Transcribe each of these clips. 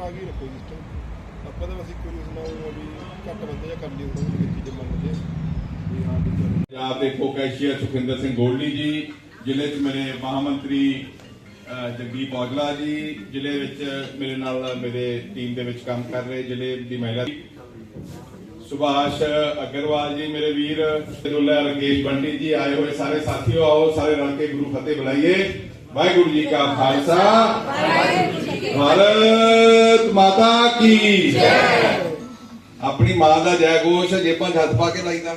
ਕਰਾ ਕੇ ਹੀ ਰੱਖੋ ਜਿਸ ਟਾਈਮ ਆਪਾਂ ਤਾਂ ਬਸ ਇੱਕ ਵਾਰੀ ਸੁਣਾਉਂਗਾ ਵੀ ਘੱਟ ਬੰਦੇ ਜਾਂ ਕਰ ਲਈ ਉਹਨਾਂ ਨੂੰ ਦੇਖੀ ਜੇ ਮੰਨ ਜੇ ਵੀ ਹਾਂ ਵੀ ਚੱਲ। ਪੰਜਾਬ ਦੇ ਕੋ ਕੈਸ਼ੀਅਰ ਸੁਖਿੰਦਰ ਸਿੰਘ ਗੋਲਡੀ ਜੀ ਜ਼ਿਲ੍ਹੇ 'ਚ ਮੇਰੇ ਮਹਾਮੰਤਰੀ ਜਗਦੀਪ ਔਜਲਾ ਜੀ ਜ਼ਿਲ੍ਹੇ ਵਿੱਚ ਮੇਰੇ ਨਾਲ ਮੇਰੇ ਟੀਮ ਦੇ ਵਿੱਚ ਕੰਮ ਕਰ ਰਹੇ ਜ਼ਿਲ੍ਹੇ ਦੀ ਮਹਿਲਾ ਸੁਭਾਸ਼ ਅਗਰਵਾਲ ਜੀ ਮੇਰੇ ਵੀਰ ਦੁੱਲਾ ਰਕੇਸ਼ ਬੰਟੀ ਜੀ ਆਏ ਹੋਏ ਸਾਰੇ ਸਾਥੀਓ ਆਓ ਸਾਰੇ ਰਲ ਕੇ ਗੁਰੂ ਫਤਿਹ ਬੁਲਾਈਏ। ਵਾਹਿਗੁਰੂ ਜੀ ਕਾ ਖਾਲਸਾ। ਭਾਰਤ ਮਾਤਾ ਕੀ ਜੈ। ਆਪਣੀ ਮਾਂ ਦਾ ਜੈ ਘੋਸ਼ ਜੇਬਾਂ 'ਚ ਹੱਥ ਪਾ ਕੇ ਲਾਈਦਾ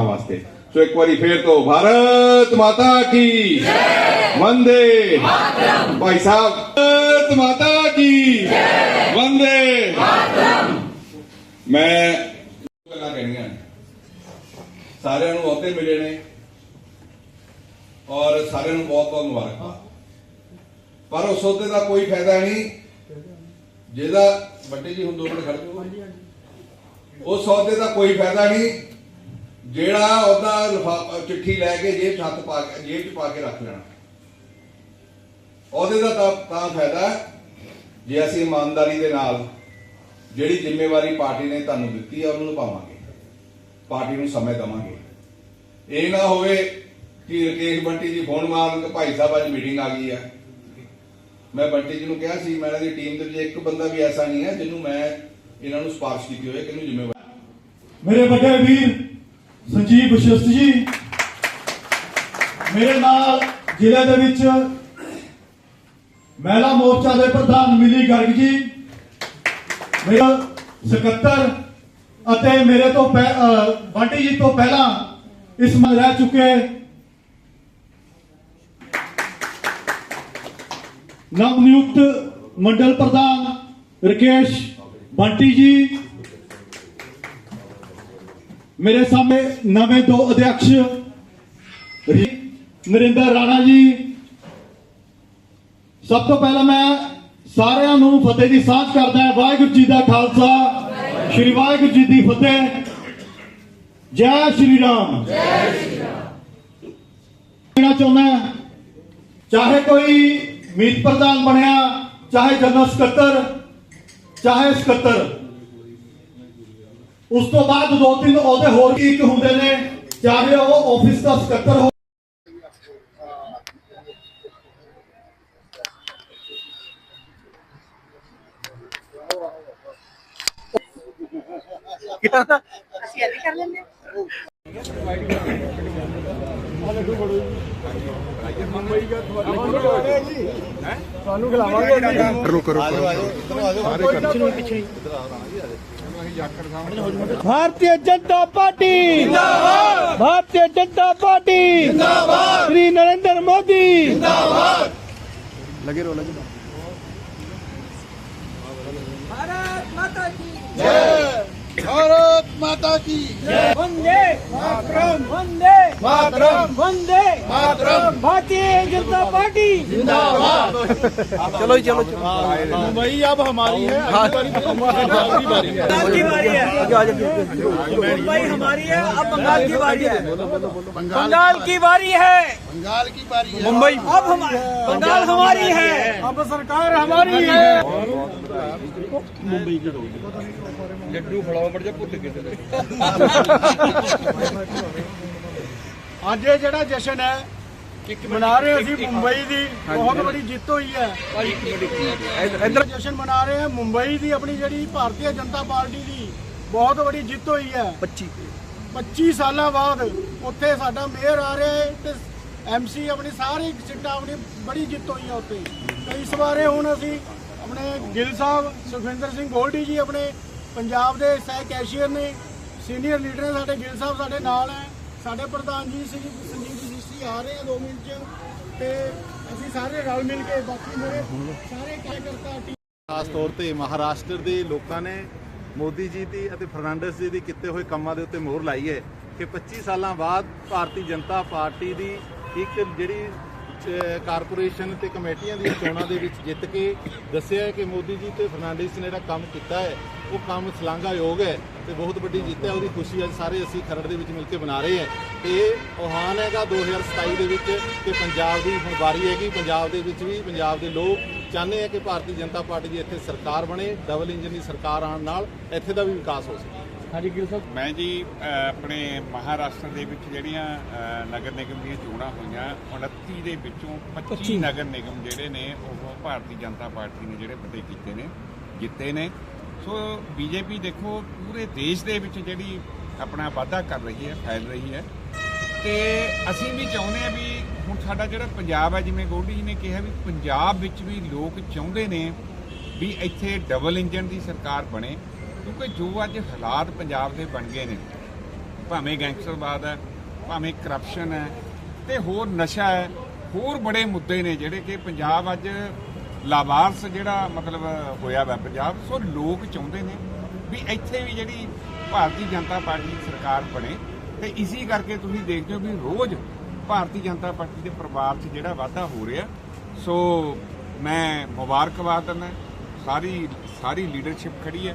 ਵਾਸਤੇ। ਸੋ ਇੱਕ ਵਾਰੀ ਫੇਰ ਤੋਂ ਭਾਰਤ ਮਾਤਾ ਕੀ ਜੈ। ਵੰਦੇ। ਮਾਤਰਮ। ਭਾਈ ਸਾਹਿਬ ਭਾਰਤ ਮਾਤਾ ਕੀ ਜੈ। ਵੰਦੇ। ਮਾਤਰਮ। ਮੈਂ ਗੱਲਾਂ ਕਹਿਣੀਆਂ। ਸਾਰਿਆਂ ਨੂੰ ਬਹੁਤੇ ਮਿਲੇ ਨੇ। ਔਰ ਸਾਰਿਆਂ ਨੂੰ ਬਹੁਤ ਬਹੁਤ ਮੁਬਾਰਕਾਂ। ਪਰ ਉਸ ਸੌਦੇ ਦਾ ਕੋਈ ਫਾਇਦਾ ਨਹੀਂ। ਜਿਹਦਾ ਵੱਡੇ ਜੀ ਹੁਣ ਦੋ ਮਿੰਟ ਖੜ ਜਾਓ ਉਸ ਸੌਦੇ ਦਾ ਕੋਈ ਫਾਇਦਾ ਨਹੀਂ। ਜਿਹੜਾ ਉਹਦਾ ਚਿੱਠੀ ਲੈ ਕੇ ਜੇਬ ਹੱਥ ਪਾ ਕੇ ਜੇਬ 'ਚ ਪਾ ਕੇ ਰੱਖ ਲੈਣਾ। ਉਹਦੇ ਦਾ ਤਾਂ ਤਾਂ ਫਾਇਦਾ ਜੇ ਅਸੀਂ ਇਮਾਨਦਾਰੀ ਦੇ ਨਾਲ ਜਿਹੜੀ ਜ਼ਿੰਮੇਵਾਰੀ ਪਾਰਟੀ ਨੇ ਤੁਹਾਨੂੰ ਦਿੱਤੀ ਹੈ ਉਹਨੂੰ ਨਿਭਾਵਾਂਗੇ ਪਾਰਟੀ ਨੂੰ ਸਮੇਂ ਦੇਵਾਂਗੇ। ਇਹ ਨਾ ਹੋਵੇ ਕਿ ਰਕੇਸ਼ ਬੰਟੀ ਜੀ ਫੋਨ ਮਾਰਨ ਕਿ ਭਾਈ ਸਾਹਿਬ ਅੱਜ ਮੀਟਿੰਗ ਆ ਗਈ ਹੈ ਮੈਂ ਬੰਟੀ ਜੀ ਨੂੰ ਕਿਹਾ ਸੀ, ਮੈਂ ਇਹਨਾਂ ਦੀ ਟੀਮ ਦੇ ਵਿੱਚ ਇੱਕ ਬੰਦਾ ਵੀ ਐਸਾ ਨਹੀਂ ਹੈ ਜਿਹਨੂੰ ਮੈਂ ਇਹਨਾਂ ਨੂੰ ਸਪਾਰਸ਼ ਕੀਤੀ ਹੋਵੇ ਕਿ ਇਹਨੂੰ ਮੇਰੇ ਵੱਡੇ ਵੀਰ ਸੰਜੀਵ ਬਸ਼ਿਸ਼ਟ ਜੀ, ਮੇਰੇ ਨਾਲ ਜ਼ਿਲ੍ਹੇ ਦੇ ਵਿੱਚ ਮਹਿਲਾ ਮੋਰਚਾ ਦੇ ਪ੍ਰਧਾਨ ਮਿਲੀ ਗਰਗ ਜੀ, ਮੇਰੇ ਸਕੱਤਰ ਅਤੇ ਮੇਰੇ ਤੋਂ ਪਹਿ- ਬੰਟੀ ਜੀ ਤੋਂ ਪਹਿਲਾਂ ਇਸ ਮੰਚ ਰਹਿ ਚੁੱਕੇ ਨਵ ਨਿਯੁਕਤ ਮੰਡਲ ਪ੍ਰਧਾਨ ਰਕੇਸ਼ ਬੰਟੀ ਜੀ। ਮੇਰੇ ਸਾਹਮਣੇ ਨਵੇਂ ਦੋ ਅਧਿਕਸ਼ ਰੀ- ਨਰਿੰਦਰ ਰਾਣਾ ਜੀ। ਸਭ ਤੋਂ ਪਹਿਲਾਂ ਮੈਂ ਸਾਰਿਆਂ ਨੂੰ ਫਤਿਹ ਦੀ ਸਾਂਝ ਕਰਦਾ ਹਾਂ। ਵਾਹਿਗੁਰੂ ਜੀ ਦਾ ਖਾਲਸਾ। ਸ੍ਰੀ ਵਾਹਿਗੁਰੂ ਜੀ ਦੀ ਫਤਿਹ। ਜੈ ਸ਼੍ਰੀ ਰਾਮ। ਜੈ ਸ਼੍ਰੀ ਰਾਮ। ਕਹਿਣਾ ਚਾਹੁੰਦਾ ਚਾਹੇ ਕੋਈ ਮੀਤ ਪ੍ਰਧਾਨ ਬਣਿਆ, ਚਾਹੇ ਜਨਰਲ ਸਕੱਤਰ, ਚਾਹੇ ਸਕੱਤਰ। ਉਸ ਤੋਂ ਬਾਅਦ ਦੋ ਤਿੰਨ ਉਹਦੇ ਹੋਰ ਵੀ ਇੱਕ ਹੁੰਦੇ ਨੇ, ਚਾਹੇ ਉਹ ਆਫਿਸ ਦਾ ਸਕੱਤਰ ਹੋ ਅਸੀਂ ਐਵੇਂ ਕਰ ਲੈਂਦੇ ਹਾਂ भारतीय जनता पार्टी जिंदाबाद भारतीय जनता पार्टी जिंदाबाद श्री नरेंद्र मोदी भारत माता की जय वंदे मातरम। वंदे मातरम। वंदे मातरम। भारतीय जनता पार्टी। चलो चलो मुंबई अब हमारी है है। बंगाल की बारी है। मुंबई हमारी है अब बंगाल की बारी है। बंगाल की बारी है। बंगाल की बारी है। मुंबई। अब हमारी बंगाल हमारी है। अब सरकार हमारी है। ਅੱਜ ਇਹ ਜਿਹੜਾ ਜਸ਼ਨ ਹੈ ਮਨਾ ਰਹੇ ਅਸੀਂ ਮੁੰਬਈ ਦੀ ਬਹੁਤ ਬੜੀ ਜਿੱਤ ਹੋਈ ਹੈ। ਇੱਧਰ ਜਸ਼ਨ ਮਨਾ ਰਹੇ ਹਾਂ ਮੁੰਬਈ ਦੀ ਆਪਣੀ ਜਿਹੜੀ ਭਾਰਤੀ ਜਨਤਾ ਪਾਰਟੀ ਦੀ ਬਹੁਤ ਬੜੀ ਜਿੱਤ ਹੋਈ ਹੈ। 25 25 ਸਾਲਾਂ ਬਾਅਦ ਉੱਥੇ ਸਾਡਾ ਮੇਅਰ ਆ ਰਿਹਾ ਹੈ ਤੇ ਐਮਸੀ ਆਪਣੀ ਸਾਰੀ ਸੀਟਾਂ ਆਪਣੀ ਬੜੀ ਜਿੱਤ ਹੋਈ ਹੈ ਉੱਥੇ। ਤੇ ਇਸ ਬਾਰੇ ਹੁਣ ਅਸੀਂ ਆਪਣੇ ਗਿੱਲ ਸਾਹਿਬ ਸੁਖਵਿੰਦਰ ਸਿੰਘ ਗੋਲਡੀ ਜੀ ਆਪਣੇ ਪੰਜਾਬ ਦੇ ਸਹਿ ਕੈਸ਼ੀਅਰ ਨੇ ਸੀਨੀਅਰ ਲੀਡਰ ਨੇ, ਸਾਡੇ ਗਿੱਲ ਸਾਹਿਬ ਸਾਡੇ ਨਾਲ ਹੈ। ਸਾਡੇ ਪ੍ਰਧਾਨ ਜੀ ਸਿੰਘ ਸੰਜੀਵ ਜੀ ਆ ਰਹੇ ਆ 2 ਮਿੰਟ ਚ। ਤੇ ਅਸੀਂ ਸਾਰੇ ਰਲ ਮਿਲ ਕੇ ਬਾਕੀ ਮੇਰੇ ਸਾਰੇ ਕਾਰਜਕਰਤਾ ਖਾਸ ਤੌਰ ਤੇ ਮਹਾਰਾਸ਼ਟਰ ਦੇ ਲੋਕਾਂ ਨੇ ਮੋਦੀ ਜੀ ਦੀ ਅਤੇ ਫਰਨਾਂਡਸ ਜੀ ਦੀ ਕੀਤੇ ਹੋਏ ਕੰਮਾਂ ਦੇ ਉੱਤੇ ਮੋਹਰ ਲਾਈ ਹੈ ਕਿ 25 ਸਾਲਾਂ ਬਾਅਦ ਭਾਰਤੀ ਜਨਤਾ ਪਾਰਟੀ ਦੀ ਇੱਕ ਜਿਹੜੀ ਕਾਰਪੋਰੇਸ਼ਨ ਤੇ ਕਮੇਟੀਆਂ ਦੀਆਂ ਚੋਣਾਂ ਦੇ ਵਿੱਚ ਜਿੱਤ ਕੇ ਦੱਸਿਆ ਹੈ ਕਿ ਮੋਦੀ ਜੀ ਤੇ ਫਰਨਾਂਡਸ ਨੇ ਜਿਹੜਾ ਕੰਮ ਕੀਤਾ ਹੈ, ਉਹ ਕੰਮ ਸ਼ਲਾਘਾਯੋਗ ਹੈ ਤੇ ਬਹੁਤ ਵੱਡੀ ਜਿੱਤ ਹੈ, ਉਹਦੀ ਖੁਸ਼ੀ ਅੱਜ ਸਾਰੇ ਅਸੀਂ ਖਰੜ ਦੇ ਵਿੱਚ ਮਿਲ ਕੇ ਮਨਾ ਰਹੇ ਹਾਂ। ਤੇ ਇਹ ਆਹਵਾਨ ਹੈਗਾ 2027 ਦੇ ਵਿੱਚ ਕਿ ਪੰਜਾਬ ਦੀ ਹੁਣ ਵਾਰੀ ਹੈਗੀ, ਪੰਜਾਬ ਦੇ ਵਿੱਚ ਵੀ, ਪੰਜਾਬ ਦੇ ਲੋਕ ਚਾਹੁੰਦੇ ਹਾਂ ਕਿ ਭਾਰਤੀ ਜਨਤਾ ਪਾਰਟੀ ਦੀ ਇੱਥੇ ਸਰਕਾਰ ਬਣੇ, ਡਬਲ ਇੰਜਨ ਦੀ ਸਰਕਾਰ ਆਉਣ ਨਾਲ ਇੱਥੇ ਦਾ ਵੀ ਵਿਕਾਸ ਹੋ ਸਕੇ। ਹਾਂਜੀ ਗਿਲ ਸਾਹਿਬ ਮੈਂ ਜੀ ਆਪਣੇ ਮਹਾਰਾਸ਼ਟਰ ਦੇ ਵਿੱਚ ਜਿਹੜੀਆਂ ਨਗਰ ਨਿਗਮ ਦੀਆਂ ਚੋਣਾਂ ਹੋਈਆਂ 29 ਦੇ ਵਿੱਚੋਂ 25 ਨਗਰ ਨਿਗਮ ਜਿਹੜੇ ਨੇ ਉਹ ਭਾਰਤੀ ਜਨਤਾ ਪਾਰਟੀ ਨੇ ਜਿਹੜੇ ਫਤਿਹ ਕੀਤੇ ਨੇ ਜਿੱਤੇ ਨੇ। ਸੋ ਬੀਜੇਪੀ ਦੇਖੋ ਪੂਰੇ ਦੇਸ਼ ਦੇ ਵਿੱਚ ਜਿਹੜੀ ਆਪਣਾ ਵਾਅਦਾ ਕਰ ਰਹੀ ਹੈ ਫੈਲ ਰਹੀ ਹੈ। ਤੇ ਅਸੀਂ ਵੀ ਚਾਹੁੰਦੇ ਆ ਵੀ ਹੁਣ ਸਾਡਾ ਜਿਹੜਾ ਪੰਜਾਬ ਹੈ ਜਿਵੇਂ ਗੋਲਡੀ ਜੀ ਨੇ ਕਿਹਾ ਵੀ ਪੰਜਾਬ ਵਿੱਚ ਵੀ ਲੋਕ ਚਾਹੁੰਦੇ ਨੇ ਵੀ ਇੱਥੇ ਡਬਲ ਇੰਜਨ ਦੀ ਸਰਕਾਰ ਬਣੇ। ਕਿਉਂਕਿ ਜੋ ਅੱਜ ਹਾਲਾਤ ਪੰਜਾਬ ਦੇ ਬਣ ਗਏ ਨੇ, ਭਾਵੇਂ ਗੈਂਗਸਟਰਵਾਦ ਹੈ, ਭਾਵੇਂ ਕਰਪਸ਼ਨ ਹੈ, ਤੇ ਹੋਰ ਨਸ਼ਾ ਹੈ, ਹੋਰ ਬੜੇ ਮੁੱਦੇ ਨੇ ਜਿਹੜੇ ਕਿ ਪੰਜਾਬ ਅੱਜ ਲਾਵਾਰਸ ਜਿਹੜਾ ਮਤਲਬ ਹੋਇਆ ਵਾ ਪੰਜਾਬ, ਸੋ ਲੋਕ ਚਾਹੁੰਦੇ ਨੇ ਵੀ ਇੱਥੇ ਵੀ ਜਿਹੜੀ ਭਾਰਤੀ ਜਨਤਾ ਪਾਰਟੀ ਦੀ ਸਰਕਾਰ ਬਣੇ। ਤੇ ਇਸੇ ਕਰਕੇ ਤੁਸੀਂ ਦੇਖਦੇ ਹੋ ਵੀ ਰੋਜ਼ ਭਾਰਤੀ ਜਨਤਾ ਪਾਰਟੀ ਦੇ ਪਰਿਵਾਰ 'ਚ ਜਿਹੜਾ ਵਾਧਾ ਹੋ ਰਿਹਾ। ਸੋ ਮੈਂ ਮੁਬਾਰਕਬਾਦ ਦਿੰਦਾ, ਸਾਰੀ ਸਾਰੀ ਲੀਡਰਸ਼ਿਪ ਖੜੀ ਹੈ।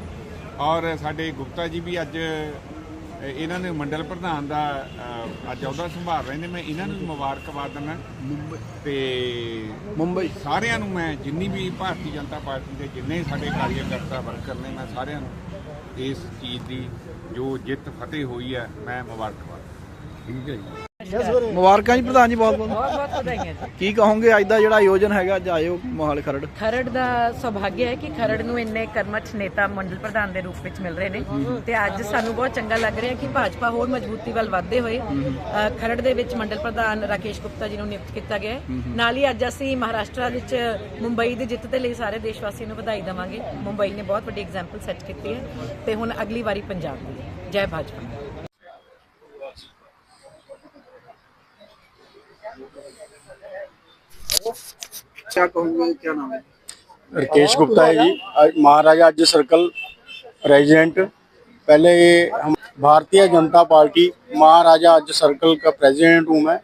ਔਰ ਸਾਡੇ ਗੁਪਤਾ ਜੀ ਵੀ ਅੱਜ ਇਹਨਾਂ ਨੇ ਮੰਡਲ ਪ੍ਰਧਾਨ ਦਾ ਅੱਜ ਅਹੁਦਾ ਸੰਭਾਲ ਰਹੇ ਨੇ। ਮੈਂ ਇਹਨਾਂ ਨੂੰ ਮੁਬਾਰਕਬਾਦ ਦਿੰਦਾ। ਤੇ ਮੁੰਬਈ। ਸਾਰਿਆਂ ਨੂੰ ਮੈਂ ਜਿੰਨੀ ਵੀ ਭਾਰਤੀ ਜਨਤਾ ਪਾਰਟੀ ਦੇ ਜਿੰਨੇ ਸਾਡੇ ਕਾਰਜਕਰਤਾ ਵਰਕਰ ਨੇ ਮੈਂ ਸਾਰਿਆਂ ਨੂੰ ਇਸ ਚੀਜ਼ ਦੀ ਜੋ ਜਿੱਤ ਫਤਿਹ ਹੋਈ ਹੈ ਮੈਂ ਮੁਬਾਰਕਬਾਦ ਠੀਕ ਹੈ ਜੀ। ਮੁਬਾਰਕਾਂ ਜੀ ਪ੍ਰਧਾਨ ਜੀ ਬਹੁਤ ਬਹੁਤ। ਬਹੁਤ ਬਹੁਤ ਵਧਾਈਆਂ ਜੀ। ਕੀ ਕਹੋਗੇ ਅੱਜ ਦਾ ਜਿਹੜਾ ਆਯੋਜਨ ਹੈਗਾ ਅੱਜ ਆਇਓ ਮੋਹਾਲੀ ਖਰੜ। ਖਰੜ ਦਾ ਸੁਭਾਗਿਆ ਹੈ ਕਿ ਖਰੜ ਨੂੰ ਇੰਨੇ ਕਰਮਠ ਨੇਤਾ ਮੰਡਲ ਪ੍ਰਧਾਨ ਦੇ ਰੂਪ ਵਿੱਚ ਮਿਲ ਰਹੇ ਨੇ। ਤੇ ਅੱਜ ਸਾਨੂੰ ਬਹੁਤ ਚੰਗਾ ਲੱਗ ਰਿਹਾ ਕਿ ਭਾਜਪਾ ਹੋਰ ਮਜ਼ਬੂਤੀ ਵੱਲ ਵਧਦੇ ਹੋਏ ਅ, ਖਰੜ ਦੇ ਵਿੱਚ ਮੰਡਲ ਪ੍ਰਧਾਨ ਰਾਕੇਸ਼ ਗੁਪਤਾ ਜੀ ਨੂੰ ਨਿਯੁਕਤ ਕੀਤਾ ਗਿਆ ਹੈ। ਨਾਲ ਹੀ ਅੱਜ ਅਸੀਂ ਮਹਾਰਾਸ਼ਟਰ ਵਿੱਚ ਮੁੰਬਈ ਦੀ ਜਿੱਤ ਦੇ ਲਈ ਸਾਰੇ ਦੇਸ਼ ਵਾਸੀਆਂ ਨੂੰ ਵਧਾਈ ਦੇਵਾਂਗੇ। ਮੁੰਬਈ ਨੇ ਬਹੁਤ ਵੱਡੀ ਐਗਜ਼ਾਮਪਲ ਸੈੱਟ ਕੀਤੀ ਹੈ। ਤੇ ਹੁਣ ਅਗਲੀ ਵਾਰੀ ਪੰਜਾਬ ਦੀ। ਜੈ ਭਾਜਪਾ। क्या कहोगे? क्या नाम है? राकेश गुप्ता है जी। महाराजा अज्ज सर्कल रेजिडेंट पहले हम भारतीय जनता पार्टी, महाराजा अज्ज सर्कल का प्रेसिडेंट हूँ मैं।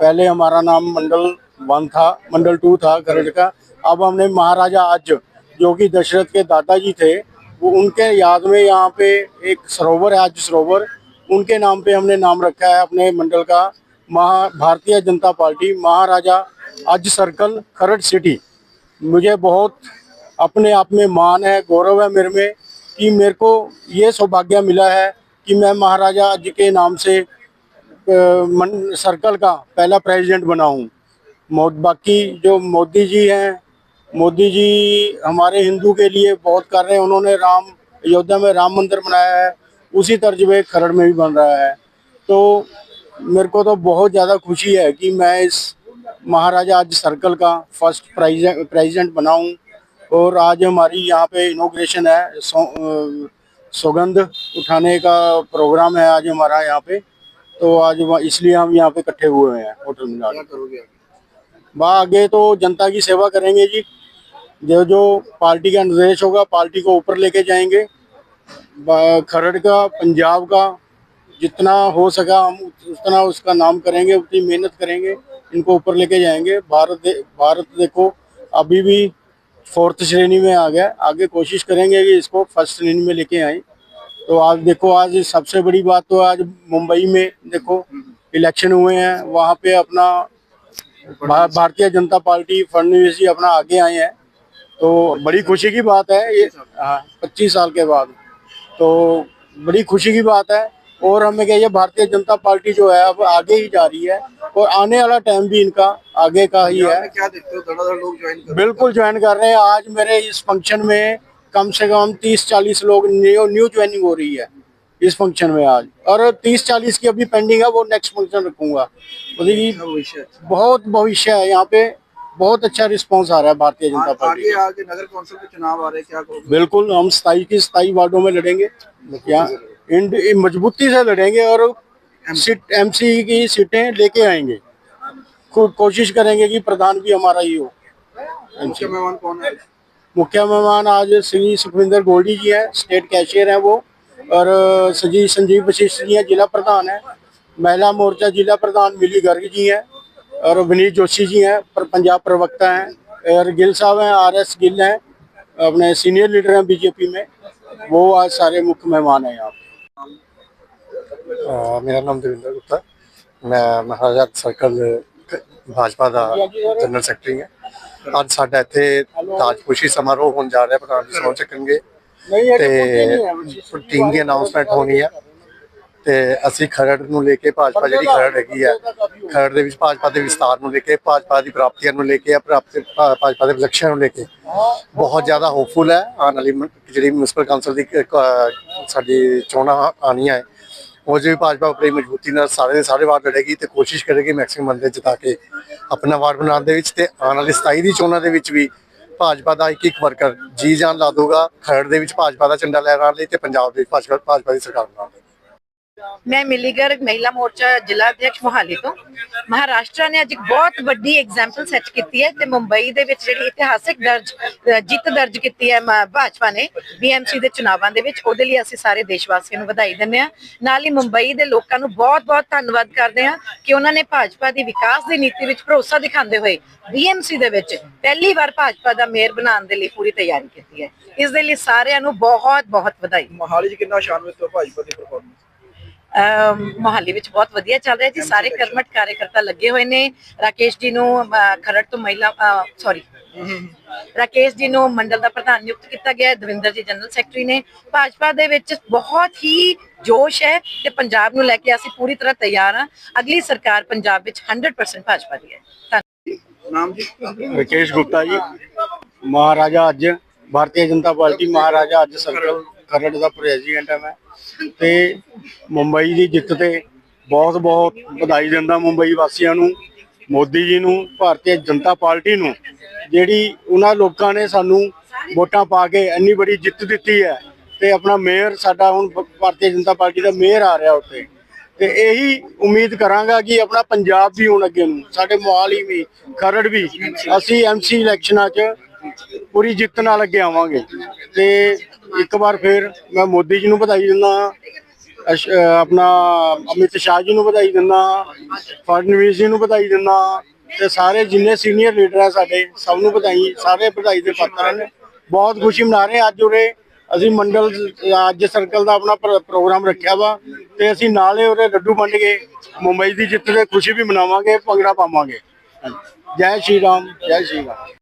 पहले हमारा नाम मंडल वन था, मंडल टू था खरड़ का। अब हमने महाराजा अज्ज जो कि दशरथ के दादाजी थे, वो उनके याद में यहाँ पे एक सरोवर है, आज सरोवर। उनके नाम पे हमने नाम रखा है अपने मंडल का। महा, भारतीय जनता पार्टी, महाराजा अज्ज सर्कल खरड़ सिटी। मुझे बहुत अपने आप में मान है, गौरव है मेरे में कि मेरे को ये सौभाग्य मिला है कि मैं महाराजा जी के नाम से मन, सर्कल का पहला प्रेसिडेंट बना हूँ। मो- बाकी जो मोदी जी हैं, मोदी जी हमारे हिंदू के लिए बहुत कर रहे हैं। उन्होंने राम, अयोध्या में राम मंदिर बनाया है, उसी तर्ज पे खरड़ में भी बन रहा है। तो मेरे को तो बहुत ज़्यादा खुशी है कि मैं इस महाराजा आज सर्कल का फ़र्स्ट प्रेसिडेंट बना हूँ और आज हमारी यहाँ पे इनोग्रेशन है सौ, सौगंध उठाने का प्रोग्राम है आज हमारा यहाँ पे। तो आज वहाँ- इसलिए हम यहाँ पे इकट्ठे हुए हैं होटल में वहाँ आगे तो जनता की सेवा करेंगे जी। जो जो पार्टी का निर्देश होगा पार्टी को ऊपर लेके जाएँगे। खरड़ का पंजाब का जितना हो सका हम उतना उसका नाम करेंगे उतनी मेहनत करेंगे। इनको ऊपर लेके जाएँगे। भारत दे, भारत देखो अभी भी फोर्थ श्रेणी में आ गया। आगे कोशिश करेंगे कि इसको फ़र्स्ट श्रेणी में लेके आए। तो आज देखो आज सबसे बड़ी बात तो आज मुंबई में देखो इलेक्शन हुए हैं। वहाँ पे अपना भारतीय जनता पार्टी फडणवीस जी अपना आगे आए हैं। तो बड़ी खुशी की बात है ये। हाँ पच्चीस साल के बाद। तो बड़ी खुशी की बात है। और हमें कहिए भारतीय जनता पार्टी जो है अब आगे ही जा रही है और आने वाला टाइम भी इनका आगे का ही है। क्या देखते हो? धड़ाधड़ लोग ज्वाइन कर बिल्कुल ज्वाइन कर रहे हैं। आज मेरे इस फ़ंक्शन में कम से कम तीस चालीस लोग न्यू न्यू ज्वाइनिंग हो रही है इस फ़ंक्शन में आज। और तीस चालीस की अभी पेंडिंग है वो नेक्स्ट फ़ंक्शन रखूँगा। मतलब कि भविष्य बहुत भविष्य है यहाँ पे। बहुत अच्छा रिस्पांस आ रहा है भारतीय जनता पार्टी आगे आगे नगर काउंसिल के चुनाव आ रहे हैं क्या बिल्कुल हम सताई की सताई वार्डो में लड़ेंगे। इन मजबूती से लड़ेंगे और सीट एमसी की सीटें लेके आएँगे। खुद कोशिश करेंगे कि प्रधान भी हमारा ही हो। मुख्य मेहमान कौन है? मुख्य मेहमान आज श्री सुखविंदर गोल्डी जी हैं स्टेट कैशियर हैं वो और सजी संजीव वशिष्ठ जी हैं जिला प्रधान हैं। महिला मोर्चा जिला प्रधान मिली गर्ग जी हैं और विनीत जोशी जी हैं पर पंजाब प्रवक्ता हैं और गिल साहब हैं आर एस गिल हैं अपने सीनियर लीडर हैं बीजेपी में। वो आज सारे मुख्य मेहमान हैं यहाँ पे। ਮੇਰਾ ਨਾਮ ਦਵਿੰਦਰ ਗੁਪਤਾ। ਮੈਂ ਮਹਾਰਾਜਾ ਸਰਕਲ ਭਾਜਪਾ ਦਾ ਜਨਰਲ ਸੈਕਟਰੀ ਹਾਂ। ਅੱਜ ਸਾਡਾ ਇੱਥੇ ਤਾਜਪੋਸ਼ੀ ਸਮਾਰੋਹ ਹੋਣ ਜਾ ਰਿਹਾ ਪ੍ਰਧਾਨ ਜੀ ਸਹੁੰ ਚੱਕਣਗੇ। ਤੇ ਟੀਮ ਦੀ ਅਨਾਉਂਸਮੈਂਟ ਹੋਣੀ ਹੈ ਤੇ ਅਸੀਂ ਖਰੜ ਨੂੰ ਲੈ ਕੇ ਭਾਜਪਾ ਜਿਹੜੀ ਖਰੜ ਹੈਗੀ ਹੈ ਖਰੜ ਦੇ ਵਿੱਚ ਭਾਜਪਾ ਦੇ ਵਿਸਤਾਰ ਨੂੰ ਲੈ ਕੇ ਭਾਜਪਾ ਦੀ ਪ੍ਰਾਪਤੀਆਂ ਨੂੰ ਲੈ ਕੇ ਭਾਜਪਾ ਦੇ ਲਕਸ਼ਾਂ ਨੂੰ ਲੈ ਕੇ। ਬਹੁਤ ਜ਼ਿਆਦਾ ਹੋਪਫੁਲ ਹੈ। ਆਉਣ ਵਾਲੀ ਜਿਹੜੀ ਮਿਊਨਿਸਪਲ ਕਾਉਂਸਲ ਦੀ ਸਾਡੀ ਚੋਣਾਂ ਆਉਣੀਆਂ ਹੈ ਉਹ ਵੀ ਭਾਜਪਾ ਆਪਣੀ ਮਜ਼ਬੂਤੀ ਨਾਲ ਸਾਰੇ ਦੇ ਸਾਰੇ ਵਾਰਡ ਲੜੇਗੀ ਤੇ ਕੋਸ਼ਿਸ਼ ਕਰੇਗੀ ਮੈਕਸਿਮਮ ਬੰਦੇ ਜਿਤਾ ਕੇ ਆਪਣਾ ਵਾਰਡ ਬਣਾਉਣ ਦੇ ਵਿੱਚ ਤੇ ਆਉਣ ਵਾਲੀ 27 ਦੀ ਚੋਣਾਂ ਦੇ ਵਿੱਚ ਵੀ ਭਾਜਪਾ ਦਾ ਇੱਕ ਇੱਕ ਵਰਕਰ ਜੀ ਜਾਨ ਲਾ ਦੂਗਾ ਖਰੜ ਦੇ ਵਿੱਚ ਭਾਜਪਾ ਦਾ ਝੰਡਾ ਲਹਿਰਾਉਣ ਲਈ ਤੇ ਪੰਜਾਬ ਦੇ ਵਿੱਚ ਭਾਜਪਾ ਭਾਜਪਾ ਦੀ ਸਰਕਾਰ ਬਣਾਉਣ ਮੈਂ ਮਿਲੀ ਮਹਿਲਾ ਮੋਰਚਾ ਜ਼ਿਲ੍ਹਾ ਅਧਿਕਸ਼ ਮੋਹਾਲੀ ਤੋਂ। ਮਹਾਰਾਸ਼ਟਰ ਨੇ ਅੱਜ ਇੱਕ ਬਹੁਤ ਵੱਡੀ ਐਗਜ਼ਾਮਪਲ ਸੈੱਟ ਕੀਤੀ ਹੈ ਤੇ ਮੁੰਬਈ ਦੇ ਵਿੱਚ ਜਿਹੜੀ ਇਤਿਹਾਸਿਕ ਦਰਜ ਜਿੱਤ ਦਰਜ ਕੀਤੀ ਹੈ ਭਾਜਪਾ ਨੇ ਬੀਐਮਸੀ ਦੇ ਚੁਣਾਵਾਂ ਦੇ ਵਿੱਚ। ਉਹਦੇ ਲਈ ਅਸੀਂ ਸਾਰੇ ਦੇਸ਼ ਵਾਸੀਆਂ ਨੂੰ ਵਧਾਈ ਦਿੰਦੇ ਹਾਂ। ਨਾਲ ਹੀ ਮੁੰਬਈ ਦੇ ਲੋਕਾਂ ਨੂੰ ਬਹੁਤ-ਬਹੁਤ ਧੰਨਵਾਦ ਕਰਦੇ ਹਾਂ ਕਿ ਉਹਨਾਂ ਨੇ ਭਾਜਪਾ ਦੀ ਵਿਕਾਸ ਦੀ ਨੀਤੀ ਵਿੱਚ ਭਰੋਸਾ ਦਿਖਾਉਂਦੇ ਹੋਏ ਬੀਐਮਸੀ ਦੇ ਵਿੱਚ ਪਹਿਲੀ ਵਾਰ ਭਾਜਪਾ ਦਾ ਮੇਅਰ ਬਣਾਉਣ ਦੇ ਲਈ ਪੂਰੀ ਤਿਆਰੀ ਕੀਤੀ ਹੈ। ਇਸ ਦੇ ਲਈ ਸਾਰਿਆਂ ਨੂੰ ਬਹੁਤ-ਬਹੁਤ ਵਧਾਈ। ਮੋਹਾਲੀ 'ਚ ਕਿੰਨਾ ਸ਼ਾਨਵਿਤ ਭਾਜਪਾ ਦੀ ਪਰਫਾਰਮੈਂਸ ਮੋਹਾਲੀ ਵਿੱਚ ਬਹੁਤ ਵਧੀਆ ਚੱਲ ਰਿਹਾ ਜੀ। ਸਾਰੇ ਕਰਮਟ ਕਾਰਜਕਰਤਾ ਲੱਗੇ ਹੋਏ ਨੇ। ਰਾਕੇਸ਼ ਜੀ ਨੂੰ ਖਰੜ ਤੋਂ ਮਹਿਲਾ ਸੌਰੀ ਰਾਕੇਸ਼ ਜੀ ਨੂੰ ਮੰਡਲ ਦਾ ਪ੍ਰਧਾਨ ਨਿਯੁਕਤ ਕੀਤਾ ਗਿਆ ਹੈ। ਦਵਿੰਦਰ ਜੀ ਜਨਰਲ ਸੈਕਟਰੀ ਨੇ। ਭਾਜਪਾ ਦੇ ਵਿੱਚ ਬਹੁਤ ਹੀ ਜੋਸ਼ ਹੈ ਤੇ ਪੰਜਾਬ ਨੂੰ ਲੈ ਕੇ ਅਸੀਂ ਪੂਰੀ ਤਰ੍ਹਾਂ ਤਿਆਰ ਹਾਂ। ਅਗਲੀ ਸਰਕਾਰ ਪੰਜਾਬ ਵਿੱਚ 100% ਭਾਜਪਾ ਦੀ ਹੈ। ਧੰਨਵਾਦ। ਨਾਮ ਜੀ? ਰਕੇਸ਼ ਗੁਪਤਾ ਜੀ। ਮਹਾਰਾਜਾ ਅੱਜ ਭਾਰਤੀ ਜਨਤਾ ਪਾਰਟੀ ਮਹਾਰਾਜਾ ਅੱਜ ਸਰਕਲ ਖਰੜ ਦਾ ਪ੍ਰੈਜ਼ੀਡੈਂਟ ਹਾਂ ਮੈਂ। ਤੇ ਮੁੰਬਈ ਦੀ ਜਿੱਤ ਤੇ ਬਹੁਤ ਬਹੁਤ ਵਧਾਈ ਦਿੰਦਾ ਮੁੰਬਈ ਵਾਸੀਆਂ ਨੂੰ, ਮੋਦੀ ਜੀ ਨੂੰ, ਭਾਰਤੀ ਜਨਤਾ ਪਾਰਟੀ ਨੂੰ, ਜਿਹੜੀ ਉਹਨਾਂ ਲੋਕਾਂ ਨੇ ਸਾਨੂੰ ਵੋਟਾਂ ਪਾ ਕੇ ਇੰਨੀ ਬੜੀ ਜਿੱਤ ਦਿੱਤੀ ਹੈ। ਤੇ ਆਪਣਾ ਮੇਅਰ ਸਾਡਾ ਹੁਣ ਭਾਰਤੀ ਜਨਤਾ ਪਾਰਟੀ ਦਾ ਮੇਅਰ ਆ ਰਿਹਾ ਉੱਥੇ। ਤੇ ਇਹੀ ਉਮੀਦ ਕਰਾਂਗਾ ਕਿ ਆਪਣਾ ਪੰਜਾਬ ਵੀ ਹੁਣ ਅੱਗੇ ਨੂੰ, ਸਾਡੇ ਮੋਹਾਲੀ ਵੀ, ਖਰੜ ਵੀ, ਅਸੀਂ ਐਮਸੀ ਇਲੈਕਸ਼ਨਾਂ 'ਚ ਪੂਰੀ ਜਿੱਤ ਨਾਲ ਅੱਗੇ ਆਵਾਂਗੇ। ਤੇ ਇੱਕ ਵਾਰ ਫਿਰ ਮੈਂ ਮੋਦੀ ਜੀ ਨੂੰ ਵਧਾਈ ਦਿੰਦਾ ਆਪਣਾ ਅਮਿਤ ਸ਼ਾਹ ਜੀ ਨੂੰ ਵਧਾਈ ਦਿੰਦਾ ਫੜਨਵੀਸ ਜੀ ਨੂੰ ਵਧਾਈ ਦਿੰਦਾ ਤੇ ਸਾਰੇ ਜਿੰਨੇ ਸੀਨੀਅਰ ਲੀਡਰ ਆ ਸਾਡੇ, ਸਭ ਨੂੰ ਵਧਾਈ, ਸਾਰੇ ਵਧਾਈ ਦੇ ਪਾਤਰ ਨੇ ਬਹੁਤ ਖੁਸ਼ੀ ਮਨਾ ਰਹੇ ਅੱਜ ਉਰੇ। ਅਸੀਂ ਮੰਡਲ, ਅੱਜ ਸਰਕਲ ਦਾ ਆਪਣਾ ਪ੍ਰੋਗਰਾਮ ਰੱਖਿਆ ਵਾ। ਤੇ ਅਸੀਂ ਨਾਲੇ ਉਰੇ ਲੱਡੂ ਵੰਡ ਕੇ, ਮੁੰਬਈ ਦੀ ਜਿੱਤ ਤੇ ਖੁਸ਼ੀ ਵੀ ਮਨਾਵਾਂਗੇ, ਭੰਗੜਾ ਪਾਵਾਂਗੇ। ਜੈ ਸ਼੍ਰੀ ਰਾਮ, ਜੈ ਸ਼੍ਰੀ ਰਾਮ।